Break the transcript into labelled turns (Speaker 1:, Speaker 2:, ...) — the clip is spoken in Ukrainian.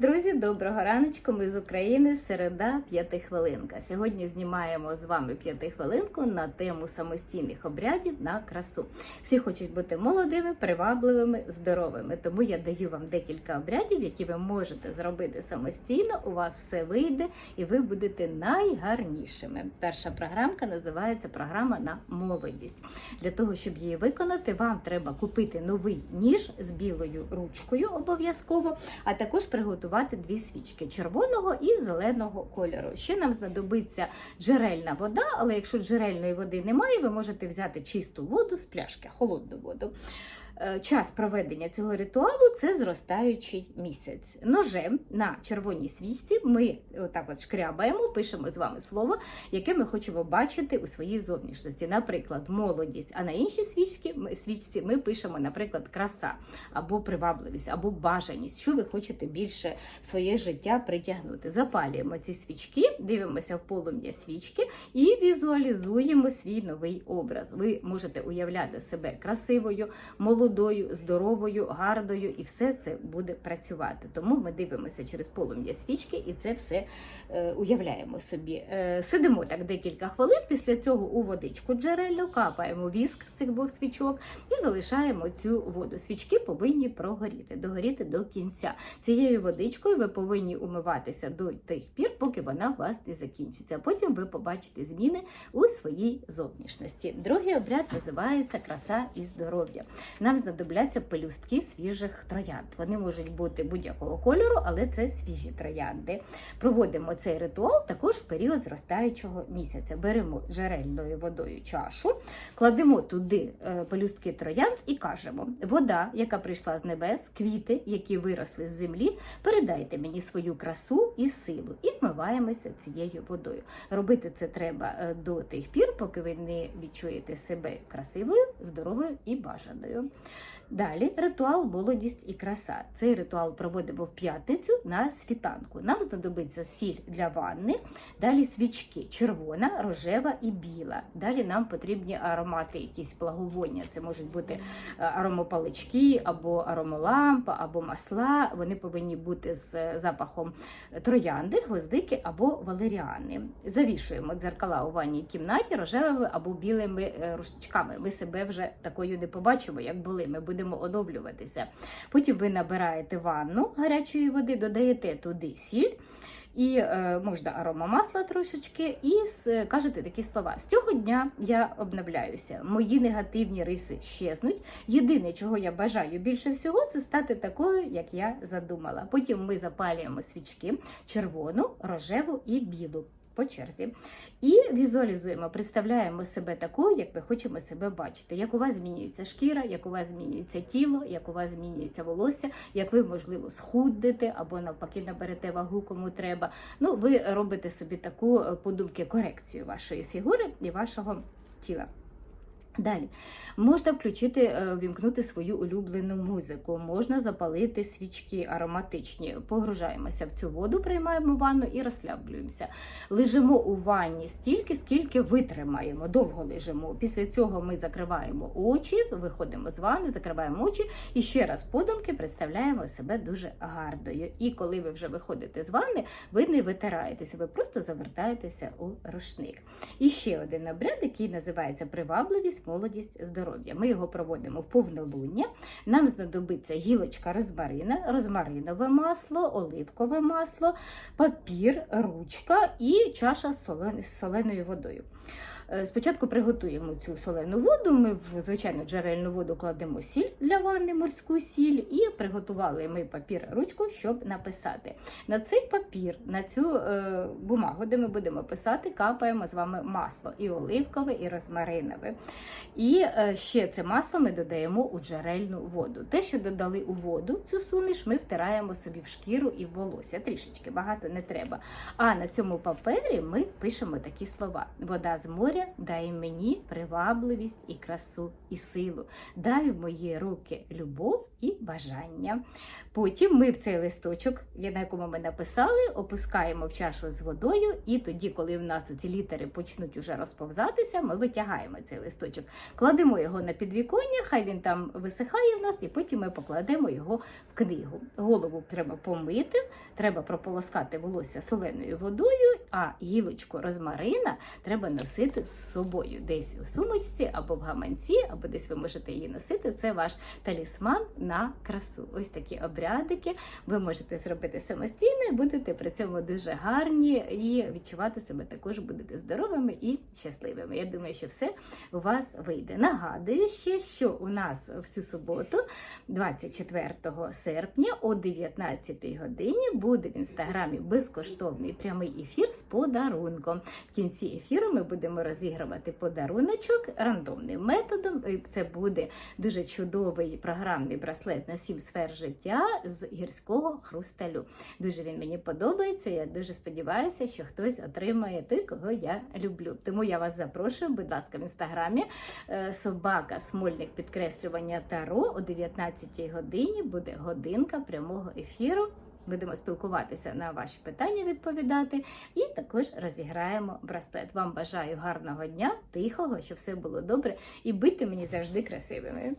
Speaker 1: Друзі, доброго раночку. Ми з України. Середа п'ятихвилинка. Сьогодні знімаємо з вами п'ятихвилинку на тему самостійних обрядів на красу. Всі хочуть бути молодими, привабливими, здоровими. Тому я даю вам декілька обрядів, які ви можете зробити самостійно. У вас все вийде, і ви будете найгарнішими. Перша програмка називається програма на молодість. Для того, щоб її виконати, вам треба купити новий ніж з білою ручкою обов'язково, а також приготувати дві свічки червоного і зеленого кольору. Ще нам знадобиться джерельна вода, але якщо джерельної води немає, ви можете взяти чисту воду з пляшки, холодну воду. Е, Час проведення цього ритуалу це зростаючий місяць. Ножем на червоній свічці ми отак от шкрябаємо, пишемо з вами слово, яке ми хочемо бачити у своїй зовнішності. Наприклад, молодість. А на іншій свічці свічці ми пишемо, наприклад, краса або привабливість, або бажаність, що ви хочете більше в своє життя притягнути. Запалюємо ці свічки, дивимося в полум'я свічки і візуалізуємо свій новий образ. Ви можете уявляти себе красивою, молодою, здоровою, гарною, і все це буде працювати. Тому ми дивимося через полум'я свічки і це все е, уявляємо собі. Е, сидимо так декілька хвилин. Після цього у водичку джерельну капаємо віск з цих двох свічок і залишаємо цю воду. Свічки повинні прогоріти, догоріти до кінця. Цією водичкою ви повинні умиватися до тих пір, поки вона у вас не закінчиться. Потім ви побачите зміни у своїй зовнішності. Другий обряд називається краса і здоров'я. Нам знадобляться пелюстки свіжих троянд. Вони можуть бути будь-якого кольору, але це свіжі троянди. Проводимо цей ритуал також в період зростаючого місяця. Беремо джерельною водою чашу, кладемо туди е, пелюстки троянд і кажемо: вода, яка прийшла з небес, квіти, які виросли з землі, передайте мені свою красу і силу, і вмиваємося цією водою. Робити це треба е, до тих пір, поки ви не відчуєте себе красивою, здоровою і бажаною. Далі ритуал молодість і краса. Цей ритуал проводимо в п'ятницю на світанку. Нам знадобиться сіль для ванни, далі свічки червона, рожева і біла. Далі нам потрібні аромати, якісь благовоння. Це можуть бути е, аромопалички, або аромолампа, або масла. Вони повинні бути з запахом троянди, гвоздики або валеріани. Завішуємо дзеркала у ванній кімнаті рожевими або білими е, рушничками. Ми себе вже такою не побачимо, як були. Ми будемо оновлюватися. Потім ви набираєте ванну гарячої води, додаєте туди сіль. І е, можна аромамасла трошечки, і с- кажете такі слова: з цього дня я обновляюся. Мої негативні риси щезнуть. Єдине, чого я бажаю більше всього, це стати такою, як я задумала. Потім ми запалюємо свічки червону, рожеву і білу. По черзі і візуалізуємо, представляємо себе такою, як ми хочемо себе бачити. Як у вас змінюється шкіра, як у вас змінюється тіло, як у вас змінюється волосся, як ви, можливо, схуднете або навпаки наберете вагу, кому треба. Ну, ви робите собі таку е, подумки корекцію вашої фігури і вашого тіла. Далі можна включити, е, вімкнути свою улюблену музику, можна запалити свічки ароматичні. Погружаємося в цю воду, приймаємо ванну і розслаблюємося. Лежимо у ванні стільки, скільки витримаємо, довго лежимо. Після цього ми закриваємо очі, виходимо з ванни, закриваємо очі і ще раз подумки представляємо себе дуже гарною. І коли ви вже виходите з ванни, ви не витираєтеся, ви просто завертаєтеся у рушник. І ще один обряд, який називається привабливість, молодість, здоров'я. Ми його проводимо в повнолуння. Нам знадобиться гілочка розмарина, розмаринове масло, оливкове масло, папір, ручка і чаша з соленою водою. Е, Спочатку приготуємо цю солену воду. Ми в звичайну джерельну воду кладемо сіль для ванни, морську сіль, і приготували ми папір, ручку, щоб написати. На цей папір, на цю е, бумагу, де ми будемо писати, капаємо з вами масло і оливкове, і розмаринове. І е, ще це масло ми додаємо у джерельну воду. Те, що додали у воду, цю суміш, ми втираємо собі в шкіру і в волосся. Трішечки багато не треба. А на цьому папері ми пишемо такі слова: вода з моря доля, дай мені привабливість і красу, і силу. Дай в мої руки любов і бажання. Потім ми в цей листочок, на якому ми написали, опускаємо в чашу з водою, і тоді, коли в нас ці літери почнуть уже розповзатися, ми витягаємо цей листочок, кладемо його на підвіконня, хай він там висихає в нас, і потім ми покладемо його в книгу. Голову треба помити, треба прополоскати волосся соленою водою, а гілочку розмарина треба носити з собою десь у сумочці або в гаманці, або десь ви можете її носити. Це ваш талісман на красу. Ось такі обрядики ви можете зробити самостійно і будете при цьому дуже гарні і відчувати себе також будете здоровими і щасливими. Я думаю, що все у вас вийде. Нагадую ще, що у нас в цю суботу, 24 серпня, о 19 годині, буде в інстаграмі безкоштовний прямий ефір з подарунком. В кінці ефіру ми будемо розігрувати подаруночок рандомним методом. Це буде дуже чудовий програмний браслет на сім сфер життя з гірського хрусталю. Дуже він мені подобається. Я дуже сподіваюся, що хтось отримає той, кого я люблю. Тому я вас запрошую, будь ласка, в інстаграмі е, собака смольник підкреслювання таро о 19 годині буде годинка прямого ефіру. Будемо спілкуватися на ваші питання, відповідати, і також розіграємо браслет. Вам бажаю гарного дня, тихого, щоб все було добре, і бити мені завжди красивими.